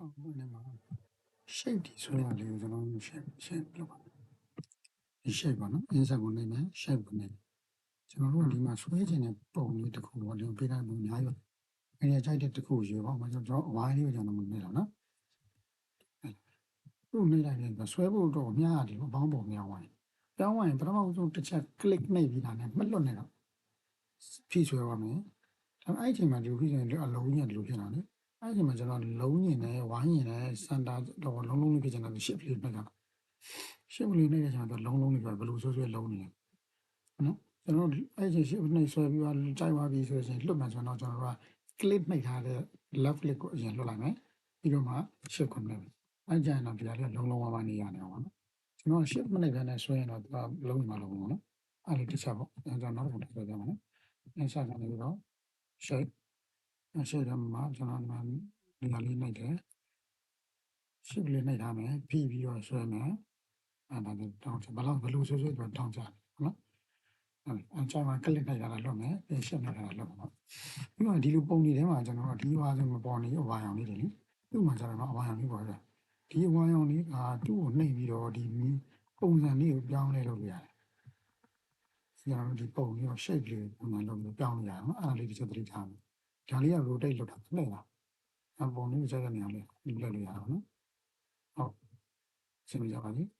အော်ဘယ်မှာ shape ဒီဆိုရလေးကိုကျွန်တော် shape shape လုပ်ပါမယ်ဒီ shape ပါနော် insert ကိုနေမယ် shape ကိုနေမယ်ကျွန်တော်တို့ကဒီမှာဆွဲခြင်းတဲ့ပုံလေးတစ်ခုပေါ့ဒီပေးတိုင်းပုံအများကြီးပဲအဲဒီကြိုက်တဲ့တစ်ခုရွေးပါမှာကျွန်တော်ဝိုင်းလေးကိုကျွန်တော်မနေတော့နော်သူ့နေလိုက်တယ်ဆွဲဖို့တော့အများကြီးပေါ့ဘောင်းပုံများဝိုင်းပြောင်းဝိုင်းပထမဆုံးတစ်ချက် click နှိပ်ပြီးတာနဲ့မလွတ်နေတော့ဖြည့်ဆွဲပါမယ်ဒါပေမဲ့အဲ့ဒီအချိန်မှာဒီဖြည့်ဆွဲရင်အလုံးကြီးကဒီလိုဖြစ်လာတယ် အဲ့ဒီမှာကျွန်တော်လုံးညင်နဲ့ဝိုင်းညင်နဲ့စန်တာတော့လုံးလုံးလေးဖြစ်နေတာရှစ်လေးနဲ့ကရှစ်လေးနဲ့ကျွန်တော်လုံးလုံးလေးပဲဘယ်လိုဆွဲဆွဲလုံးနေလဲနော်ကျွန်တော်အဲ့ဒီရှစ်နဲ့ဆွဲပြီးတော့ကြိုက်သွားပြီဆိုရင်လွတ်မှကျွန်တော်ကျွန်တော်က clip နှိပ်ထားတဲ့ left click ကိုအရင်လွတ်လိုက်မယ်ပြီးတော့မှရှစ်ခွန်နေမယ်အဲ့ကြရင်တော့ဒီဟာလေးလုံးလုံးဝဝနေရတယ်ပေါ့နော်ကျွန်တော်ရှစ်မိနစ်ကနေဆွဲရင်တော့လုံးမှာလုံးပေါ့နော်အဲ့ဒီတစ်ချက်ပေါ့ကျွန်တော်နောက်တစ်ခုဆွဲကြမှာနော်အဲ့ဆက်ကနေပြီးတော့ shape အရှိရမှာကျွန်တော်မှဒီဟာလေးနိုင်တယ်ရှစ်လေးနိုင်ထားမယ်ပြီးပြီးတော့ဆွဲမယ်အဲ့ဒါလည်းတောင်းချဘယ်လောက်ဘယ်လိုဆွဲဆွဲတော့တောင်းချတယ်နော်အဲ့အချာမှာကလစ်နိုင်တာလည်းလွတ်မယ်ပြင်ရှင်းနေတာလည်းလွတ်မှာပြီးတော့ဒီလိုပုံနေထဲမှာကျွန်တော်တို့ဒီဝါဆိုမပေါ်နေအဝါရောင်လေးတွေလေသူ့မှာကျတော့အဝါရောင်လေးပေါ်တယ်ဒီအဝါရောင်လေးကသူ့ကိုနှိပ်ပြီးတော့ဒီပုံစံလေးကိုပြောင်းလဲလုပ်ရတယ်ကျွန်တော်ဒီပုံလေးကို shape လေးပုံစံလုပ်ပြီးပြောင်းလို့ရတယ်နော်အဲ့ဒါလေးတစ်ချက်သတိထားမယ် ဒါလေးက rotate လုပ်တာလှည့်လာအပုံလေးကိုစက်ကနေအောင်လေဒီလက်လို့ရအောင်နော်ဟုတ်ရှင်းပြကြပါလိမ့်